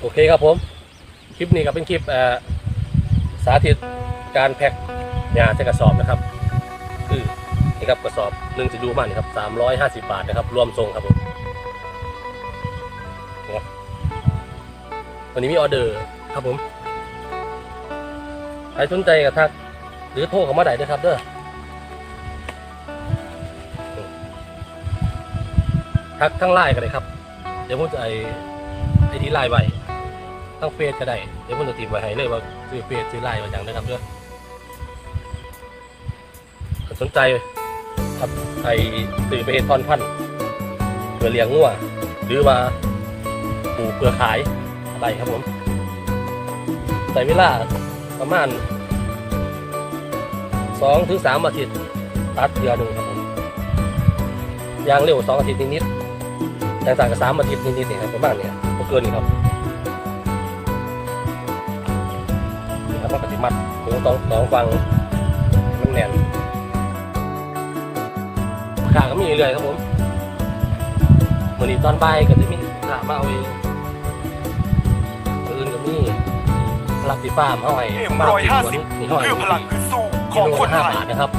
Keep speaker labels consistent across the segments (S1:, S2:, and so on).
S1: โอเคครับผม คลิปนี้ก็เป็นคลิปสาธิตการแพ็คยาใส่กระสอบนะครับคือนี่ครับกระสอบหนึ่งจะดูมากนี่ครับสามร้อยห้าสิบบาทนะครับ รวมทรงครับผมนี่ครับวันนี้มีออเดอร์ครับผมใครสนใจก็ทัก หรือโทรเข้ามาได้ด้วยครับเด้อทักทั้งไลน์ก็ได้ครับ เดี๋ยวผมจะไอไอที่ไลน์ไว้ ทั้งเฟซก็ได้เดี๋ยวผมจะติดไว้ให้เลยว่าซื้อเฟซซื้อไลน์มาจังนะครับเด้อสนใจครับไอซื้อไปเห็ดทอนพันต์เพื่อเลี้ยงงัวหรือว่าปลูกเพื่อขายอะไรครับผมใส่เวลาประมาณสองถึงสามอาทิตย์ตัดเดือนหนึ่งครับผมยางเร็วสองอาทิตย์นิดๆต่างกับสามอาทิตย์นิดๆเนี่ยครับประมาณเนี่ยบ่เกินนี่ครับ มันปฏิมัดถึงต้องต้องฟังมันแน่นขาก็มีเรื่อยๆครับผมวันนี้ตอนบ่ายก็จะมีขามาเอาเองอื่นก็มีรับที่ฟาร์มเอาไว้
S2: เอ็ม
S1: ฟาร์ม
S2: ร้อยห้าสิบ
S1: นี่ห้อย
S2: เพื่อพลังขึ้นสู้ข
S1: กิ
S2: อง
S1: โล
S2: คน
S1: ละห้า
S2: ไทย
S1: บาทนะครับ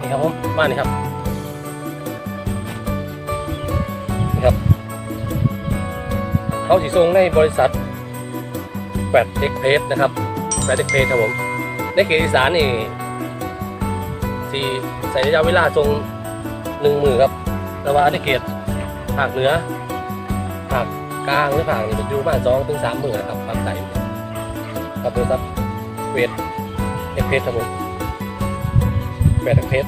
S1: นี่ครับผมมานี่ครับ เขาสีทรงในบริษัทแปดเอ็กเพสนะครับแปดเอ็กเพสครับผมในเขตอีสานนี่ที่ใส่ระยะเวลาทรงหนึ่งมือครับ แต่ว่าในเขตภาคเหนือภาคกลางหรือภาคนี่เป็นอยู่ประมาณสองถึงสามมือนะครับภาคใต้ครับบริษัทเวทเอ็กเพสครับผมแปดเอ็กเพส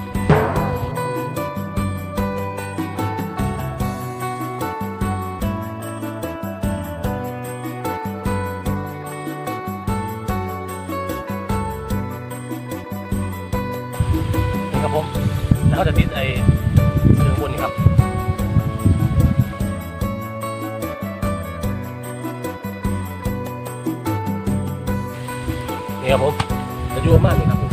S1: แล้วก็จะติดไอ้เสือบนนี่ครับนี่ครับผมจะยู่ประมาณนี้ครับผม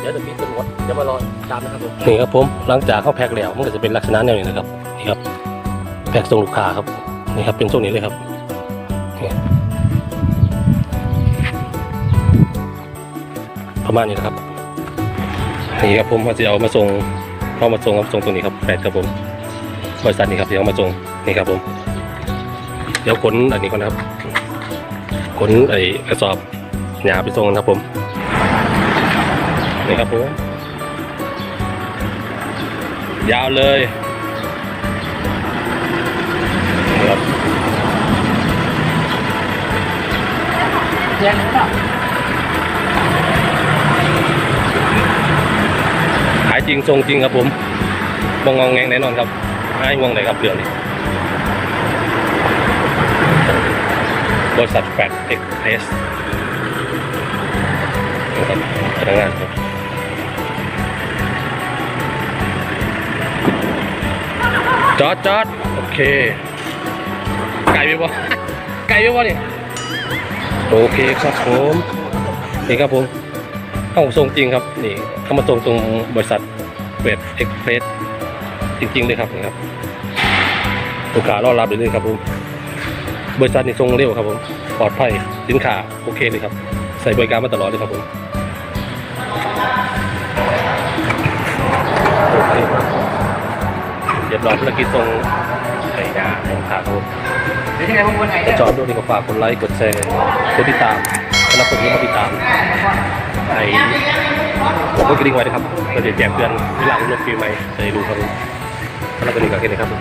S1: เดี๋ยวจะปิดเป็นหมดเดี๋ยวมารอตามนะครับผมนี่ครับผมหลังจากเขาแพ็คแล้วมันก็จะเป็นลักษณะแนวนี้นะครับนี่ครับแพ็คส่งลูกค้าครับนี่ครับเป็นทรงนี้เลยครับประมาณนี้นะครับ นี่ครับผมเขาจะเอามาส่งเข้ามาส่งครับส่งตัวนี้ครับแปดครับผมบริษัทนี้ครับที่เอามาส่งนี่ครับผม เดี๋ยวขนอันนี้ก่อนนะครับขนไอ้กระสอบหยาไปส่งนะครับผมนี่ครับผมยาวเลยครับ
S3: ยังหรือเปล่า
S1: ขาย จริงทรงจริงครับผมมองงองแงงแน่นอนครับให้วงไหนครับเดือนนี้บริษัทแฟดเอ็กเพรสพนักงานครับจอดจอดโอเค ไก่ไปบ่ไก่ไปบ่เนี่ยโอเคครับผม นี่ครับผมเข้าส่งจริงครับ นี่เข้ามาส่งตรงบริษัท เวทเอ็กเพรสจริงๆเลยครับนะครับลูกค้ารอรับเลยครับผมบริษัทนี่ส่งเร็วครับผมปลอดภัยสินค้าโอเคเลยครับ ใส่บริการมาตลอดเลยครับผมโอเคเรียบร้อยภารกิจส่งไก่ยาให้ลูกค้าครับผม
S3: เดี๋ยวยังไงมึงวนไหน
S1: ถ้า
S3: เนี่ย
S1: ชอบด้วยนี่ก็ฝากกดไลค์กดแชร์กดติดตามสำหรับคนที่มาติดตามไอ้ผมก็กริ่งไว้นะครับ ก็จะแจกเตือนเวลาลงคลิปใหม่ให้รู้ครับผมแล้วก็นี่ก็แค่นี้ครับผม